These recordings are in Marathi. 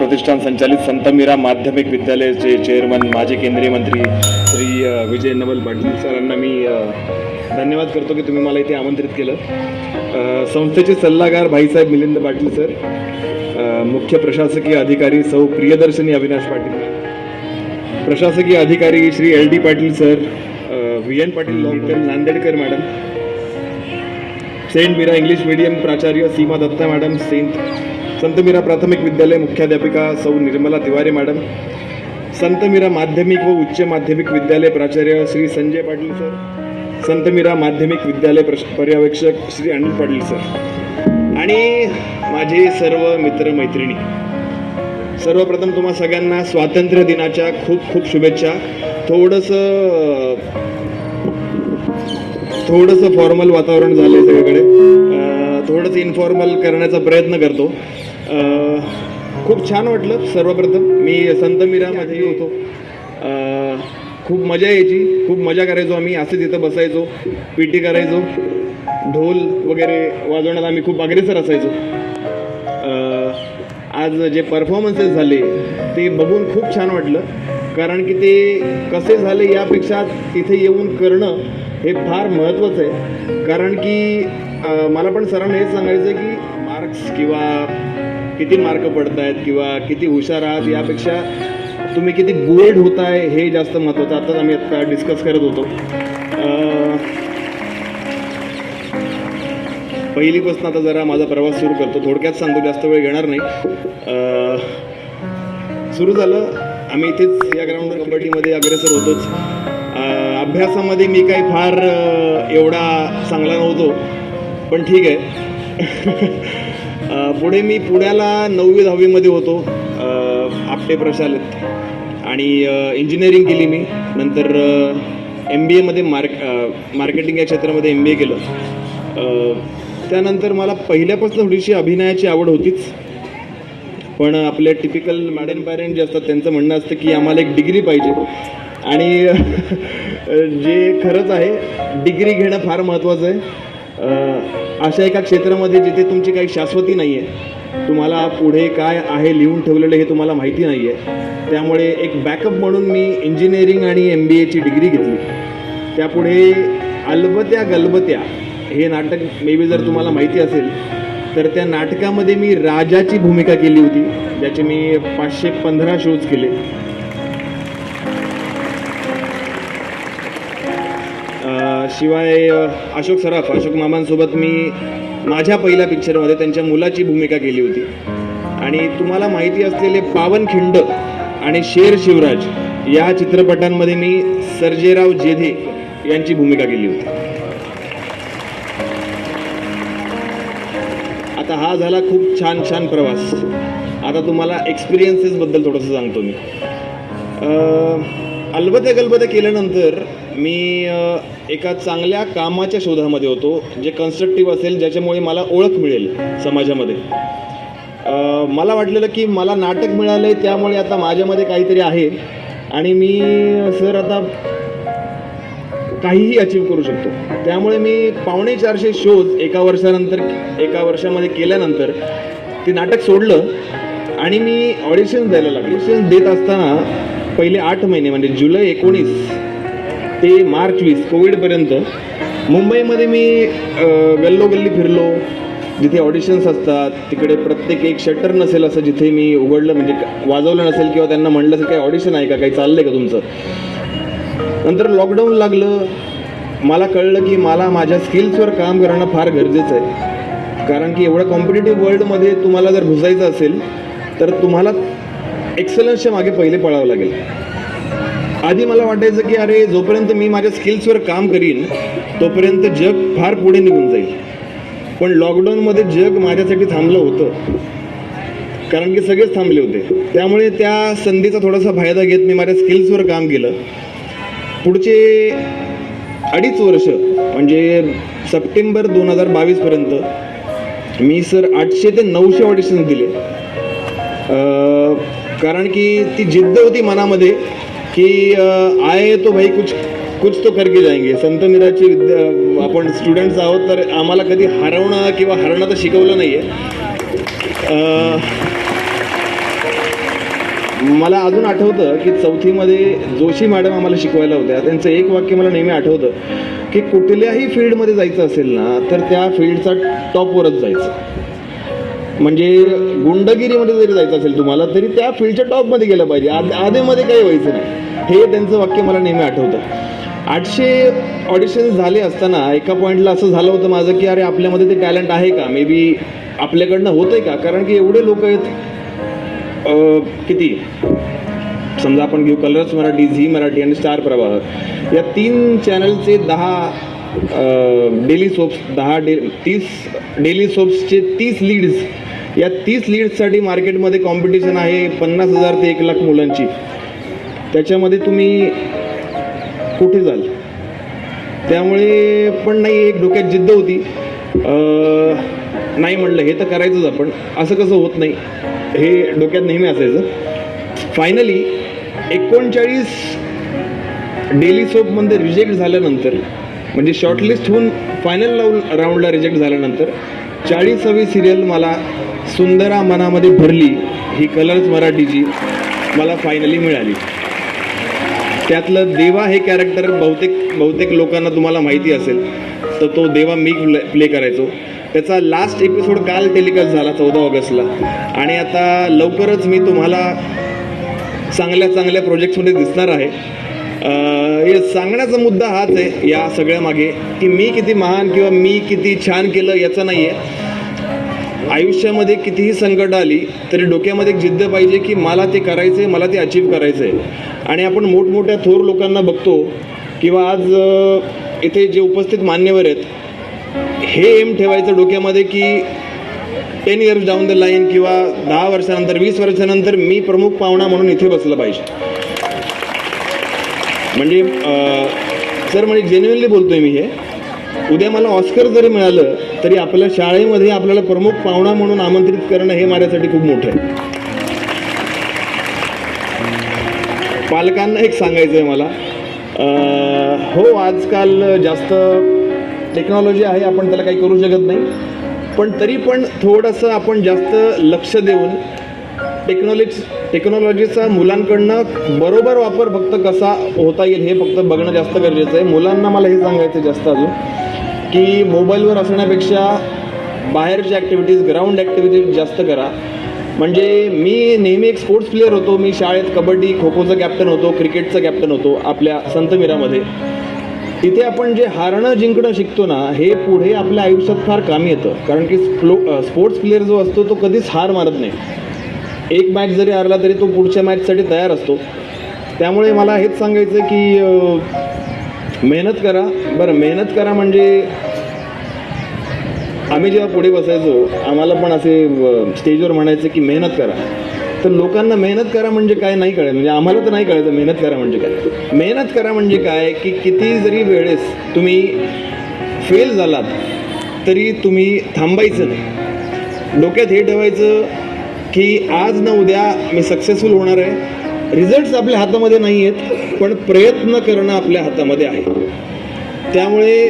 प्रतिष्ठान संचालित संत मीरा माध्यमिक विद्यालयाचे चेअरमन माजी केंद्रीय मंत्री श्री विजय नवल पाटील सरांना मी धन्यवाद करतो की तुम्ही मला इथे आमंत्रित केलं. संस्थेचे सल्लागार भाईसाहेब मिलिंद पाटील सर मुख्य प्रशासकीय अधिकारी सौ प्रियदर्शनी अविनाश पाटील. प्रशासकीय अधिकारी Shri L D Patil sir V N Patil doctor Nandedkar madam saint Meera English medium प्राचार्य सीमा दत्ता मॅडम सेंट संत मीरा प्राथमिक विद्यालय मुख्याध्यापिका सौ निर्मला तिवारी मॅडम संत मीरा माध्यमिक व उच्च माध्यमिक विद्यालय प्राचार्य श्री संजय पाटील सर संत मीरा माध्यमिक विद्यालय प्रश पर्यवेक्षक श्री अनिल पाटील सर आणि माझे सर्व मित्र मैत्रिणी सर्वप्रथम तुम्हा सगळ्यांना स्वातंत्र्य दिनाच्या खूप खूप शुभेच्छा. थोडंसं थोडंसं फॉर्मल वातावरण झालं आहे सगळीकडे थोडंसं इन्फॉर्मल करण्याचा प्रयत्न करतो. खूप छान वाटलं सर्वप्रथम. मी संत मीरामध्ये होतो. खूप मजा यायची. खूप मजा करायचो आम्ही. असं तिथं बसायचो. पीटी करायचो. ढोल वगैरे वाजवण्यात आम्ही खूप अग्रेसर असायचो. आज जे परफॉर्मन्सेस झाले ते बघून खूप छान वाटलं. कारण की ते कसे झाले यापेक्षा तिथे येऊन करणं हे फार महत्त्वाचं आहे. कारण की मला पण सरांना हेच सांगायचं आहे की मार्क्स किंवा किती मार्क पडत आहेत किंवा किती हुशार आहात यापेक्षा तुम्ही किती गोल्ड होताय हे जास्त महत्त्वाचं आताच आम्ही आता डिस्कस करत होतो. पहिलीपासून आता जरा माझा प्रवास सुरू करतो. थोडक्यात सांगतो जास्त वेळ घेणार नाही. सुरू झालं. आम्ही इथेच या ग्राउंडवर कबड्डीमध्ये अग्रेसर होतोच. अभ्यासामध्ये मी काही फार एवढा चांगला नव्हतो. पण ठीक आहे. पुढे मी पुण्याला नववी दहावीमध्ये होतो. आपटे प्रशालेत. आणि इंजिनिअरिंग केली मी. नंतर एम बी एमध्ये मार्क मार्केटिंग या क्षेत्रामध्ये एम बी ए केलं. त्यानंतर मला पहिल्यापासून थोडीशी अभिनयाची आवड होतीच. पण आपले टिपिकल मॅडम पॅरेंट जे असतात त्यांचं म्हणणं असतं की आम्हाला एक डिग्री पाहिजे. आणि जे खरंच आहे डिग्री घेणं फार महत्त्वाचं आहे. अशा एका क्षेत्रामध्ये जिथे तुमची काही शाश्वती नाही आहे तुम्हाला पुढे काय आहे लिहून ठेवलेलं हे तुम्हाला माहिती नाही आहे त्यामुळे एक बॅकअप म्हणून मी इंजिनिअरिंग आणि एम बी एची डिग्री घेतली. त्यापुढे अलबत्या गलबत्या हे नाटक मे बी जर तुम्हाला माहिती असेल तर त्या नाटकामध्ये मी राजाची भूमिका केली होती ज्याचे मी पाचशे पंधरा शोज केले. शिवाय अशोक सराफ अशोक मामांसोबत मी माझ्या पहिल्या पिक्चरमध्ये त्यांच्या मुलाची भूमिका केली होती. आणि तुम्हाला माहिती असलेले पावनखिंड आणि शेर शिवराज या चित्रपटांमध्ये मी सर्जेराव जेधे यांची भूमिका केली होती. आता हा झाला खूप छान छान प्रवास. आता तुम्हाला एक्सपिरियन्सेसबद्दल थोडंसं सांगतो मी. अं, अलबत्या गलबत्या केल्यानंतर मी एका चांगल्या कामाच्या शोधामध्ये होतो जे कन्स्ट्रक्टिव्ह असेल ज्याच्यामुळे मला ओळख मिळेल समाजामध्ये. मला वाटलेलं की मला नाटक मिळालं आहे त्यामुळे आता माझ्यामध्ये काहीतरी आहे. आणि मी सर आता काहीही अचीव करू शकतो. त्यामुळे मी पावणे चारशे शोज एका वर्षानंतर एका वर्षामध्ये केल्यानंतर ते नाटक सोडलं आणि मी ऑडिशन द्यायला लागलो. ऑडिशन देत असताना पहिले आठ महिने म्हणजे जुलै एकोणीस ते मार्च वीस कोविडपर्यंत. मुंबईमध्ये मी गल्लोगल्ली फिरलो. जिथे ऑडिशन्स असतात तिकडे प्रत्येक एक शटर नसेल असं जिथे मी उघडलं म्हणजे वाजवलं नसेल किंवा त्यांना म्हणलं असेल काही ऑडिशन आहे का? काही चाललं आहे का तुमचं? नंतर लॉकडाऊन लागलं. मला कळलं की मला माझ्या स्किल्सवर काम करणं फार गरजेचं आहे. कारण की एवढ्या कॉम्पिटेटिव्ह वर्ल्डमध्ये तुम्हाला जर घुसायचं असेल तर तुम्हाला एक्सलन्सच्या मागे पहिले पळावं लागेल. आधी मला वाटायचं की अरे जोपर्यंत मी माझ्या स्किल्सवर काम करीन तोपर्यंत जग फार पुढे निघून जाईल. पण लॉकडाऊनमध्ये जग माझ्यासाठी थांबलं होतं. कारण की सगळेच थांबले होते. त्यामुळे त्या संधीचा थोडासा फायदा घेत मी माझ्या स्किल्सवर काम केलं. पुढचे अडीच वर्ष म्हणजे सप्टेंबर दोन हजार बावीसपर्यंत मी सर आठशे ते नऊशे ऑडिशन दिले. कारण की ती जिद्द होती मनामध्ये. की आहे आए तो भाई कुछ कुछ तो करके जाएंगे। संत निराची विद्या आपण स्टुडंट्स आहोत तर आम्हाला कधी हरवणं किंवा हरणं तर शिकवलं नाही आहे मला अजून आठवतं की चौथीमध्ये जोशी मॅडम आम्हाला शिकवायला होत्या. त्यांचं एक वाक्य मला नेहमी आठवतं की कुठल्याही फील्डमध्ये जायचं असेल ना तर त्या फील्डचा टॉपवरच जायचं. म्हणजे गुंडगिरीमध्ये जरी जायचं असेल तुम्हाला तरी त्या फील्डच्या टॉपमध्ये गेलं पाहिजे. आद आधेमध्ये काही व्हायचं नाही. हे त्यांचं वाक्य मला नेहमी आठवतं. आठशे ऑडिशन झाले असताना एका पॉईंटला असं झालं होतं माझं की अरे आपल्यामध्ये ते टॅलेंट आहे का? मे बी आपल्याकडनं आहे का? कारण की एवढे लोक आहेत किती? समजा आपण घेऊ कलर्स मराठी झी मराठी आणि स्टार प्रवाह. या तीन चॅनलचे दहा डेली सोप्स दहा डे तीस डेली सोप्सचे तीस लीड्स या तीस लीड्ससाठी मार्केटमध्ये कॉम्पिटिशन आहे पन्नास हजार ते एक लाख मुलांची. त्याच्यामध्ये तुम्ही कुठे जाल? त्यामुळे पण नाही एक डोक्यात जिद्द होती. नाही म्हणलं हे तर करायचंच आपण. असं कसं होत नाही. हे डोक्यात नेहमी असायचं. फायनली एकोणचाळीस डेली सोपमध्ये रिजेक्ट झाल्यानंतर म्हणजे शॉर्टलिस्ट होऊन फायनल राऊंड राऊंडला रिजेक्ट झाल्यानंतर चाळीसावी सिरियल मला सुंदरा मनामध्ये भरली. ही कलर्स मराठीची मला फायनली मिळाली. त्यातलं देवा हे कॅरेक्टर बहुतेक बहुतेक लोकांना तुम्हाला माहिती असेल तर तो देवा मी प्ले करायचो. त्याचा लास्ट एपिसोड काल टेलिकास्ट झाला चौदा ऑगस्टला. आणि आता लवकरच मी तुम्हाला चांगल्या चांगल्या प्रोजेक्ट्समध्ये दिसणार आहे. सांगण्याचा मुद्दा हाच आहे या सगळ्या मागे की मी किती महान किंवा मी किती छान केलं याचं नाही आहे आयुष्यामध्ये कितीही संकट आली तरी डोक्यामध्ये एक जिद्द पाहिजे की मला ते करायचं आहे मला ते अचीव करायचं आहे आणि आपण मोठमोठ्या थोर लोकांना बघतो किंवा आज इथे जे उपस्थित मान्यवर आहेत हे एम ठेवायचं डोक्यामध्ये की ten years down the line किंवा दहा वर्षानंतर वीस वर्षानंतर मी प्रमुख पाहुणा म्हणून इथे बसलं पाहिजे. म्हणजे सर म्हणजे जेन्युअनली आहे मी हे. उद्या मला ऑस्कर जरी मिळालं तरी आपल्या शाळेमध्ये आपल्याला प्रमुख पाहुणा म्हणून आमंत्रित करणं हे माझ्यासाठी खूप मोठं आहे. पालकांना एक सांगायचं आहे मला हो आजकाल जास्त टेक्नॉलॉजी आहे आपण त्याला काही करू शकत नाही. पण तरी पण थोडंसं आपण जास्त लक्ष देऊन टेक्नॉलॉजी टेक्नॉलॉजीचा मुलांकडनं बरोबर वापर फक्त कसा होता येईल हे फक्त बघणं जास्त गरजेचं आहे. मुलांना मला हे सांगायचं आहे जास्त अजून की मोबाईलवर असण्यापेक्षा बाहेरच्या ॲक्टिव्हिटीज ग्राउंड ॲक्टिव्हिटीज जास्त करा. म्हणजे मी नेहमी एक स्पोर्ट्स प्लेअर होतो. मी शाळेत कबड्डी खो खोचं कॅप्टन होतो क्रिकेटचं कॅप्टन होतो आपल्या संतमीरामध्ये तिथे आपण जे हारणं जिंकणं शिकतो ना हे पुढे आपल्या आयुष्यात फार कामी येतं. कारण की स्लो स्पोर्ट्स प्लेअर जो असतो तो कधीच हार मारत नाही. एक मॅच जरी हरला तरी तो पुढच्या मॅचसाठी तयार असतो. त्यामुळे मला हेच सांगायचं की मेहनत करा. बरं मेहनत करा म्हणजे आम्ही जेव्हा पुढे बसायचो आम्हाला पण असे स्टेजवर म्हणायचं की मेहनत करा. तर लोकांना मेहनत करा म्हणजे काय नाही कळेल म्हणजे आम्हाला तर नाही कळायचं मेहनत करा म्हणजे काय. मेहनत करा म्हणजे काय? की किती जरी वेळेस तुम्ही फेल झालात तरी तुम्ही थांबायचं नाही. डोक्यात हे ठेवायचं की आज ना उद्या मी सक्सेसफुल होणार आहे. रिझल्ट्स आपल्या हातामध्ये नाही आहेत पण प्रयत्न करणं आपल्या हातामध्ये आहे. त्यामुळे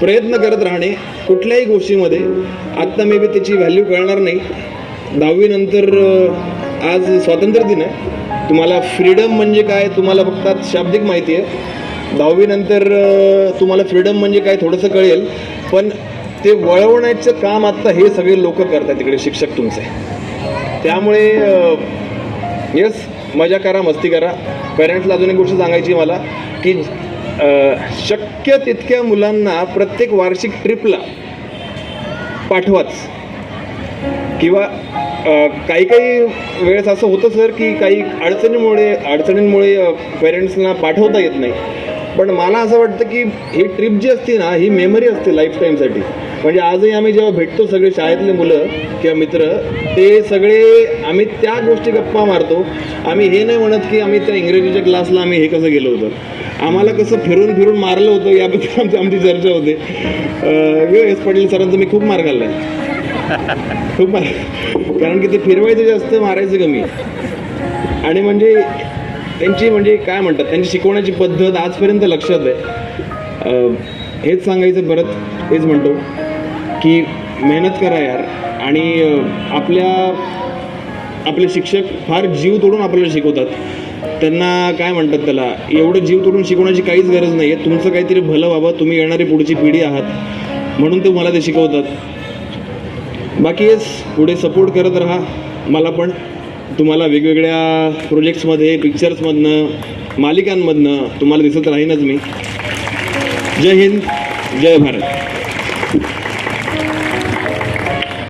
प्रयत्न करत राहणे कुठल्याही गोष्टीमध्ये आत्ता मे बी त्याची व्हॅल्यू कळणार नाही. दहावीनंतर आज स्वातंत्र्य दिन आहे. तुम्हाला फ्रीडम म्हणजे काय तुम्हाला फक्त शाब्दिक माहिती आहे. दहावीनंतर तुम्हाला फ्रीडम म्हणजे काय थोडंसं कळेल. पण ते वळवण्याचं काम आत्ता हे सगळे लोक करतात तिकडे शिक्षक तुमचे. त्यामुळे येस मजा करा मस्ती करा. पेरेंट्सला अजून एक गोष्ट सांगायची मला की शक्य तितक्या मुलांना प्रत्येक वार्षिक ट्रिपला पाठवाच. किंवा काही काही वेळेस असं होतं सर की काही अडचणीमुळे अडचणींमुळे पेरेंट्सना पाठवता येत नाही. पण मला असं वाटतं की ही ट्रिप जी असते ना ही मेमरी असते लाईफ टाईमसाठी म्हणजे आजही आम्ही जेव्हा भेटतो सगळे शाळेतले मुलं किंवा मित्र ते सगळे आम्ही त्या गोष्टी गप्पा मारतो. आम्ही हे नाही म्हणत की आम्ही त्या इंग्रजीच्या क्लासला आम्ही हे कसं गेलो होतं. आम्हाला कसं फिरून फिरून मारलं होतं याबद्दल आमची आमची चर्चा होते. एस पाटील सरांचं मी खूप मार खाल्ला खूप मार कारण की ते फिरवायचं जास्त मारायचं कमी. आणि म्हणजे त्यांची म्हणजे काय म्हणतात त्यांची शिकवण्याची पद्धत आजपर्यंत लक्षात आहे. हेच सांगायचं परत हेच म्हणतो. की मेहनत करा यार. आणि आपल्या आपले शिक्षक फार जीव तोडून आपल्याला शिकवतात. त्यांना काय म्हणतात त्याला? एवढं जीव तोडून शिकवण्याची काहीच गरज नाही आहे तुमचं काहीतरी भलं व्हावं. तुम्ही येणारी पुढची पिढी आहात. म्हणून ते मला ते शिकवतात. बाकी येस पुढे सपोर्ट करत राहा. मला पण. तुम्हाला वेगवेगळ्या प्रोजेक्ट्समध्ये पिक्चर्समधनं मालिकांमधनं तुम्हाला दिसत राहीनच मी. जय हिंद जय भारत.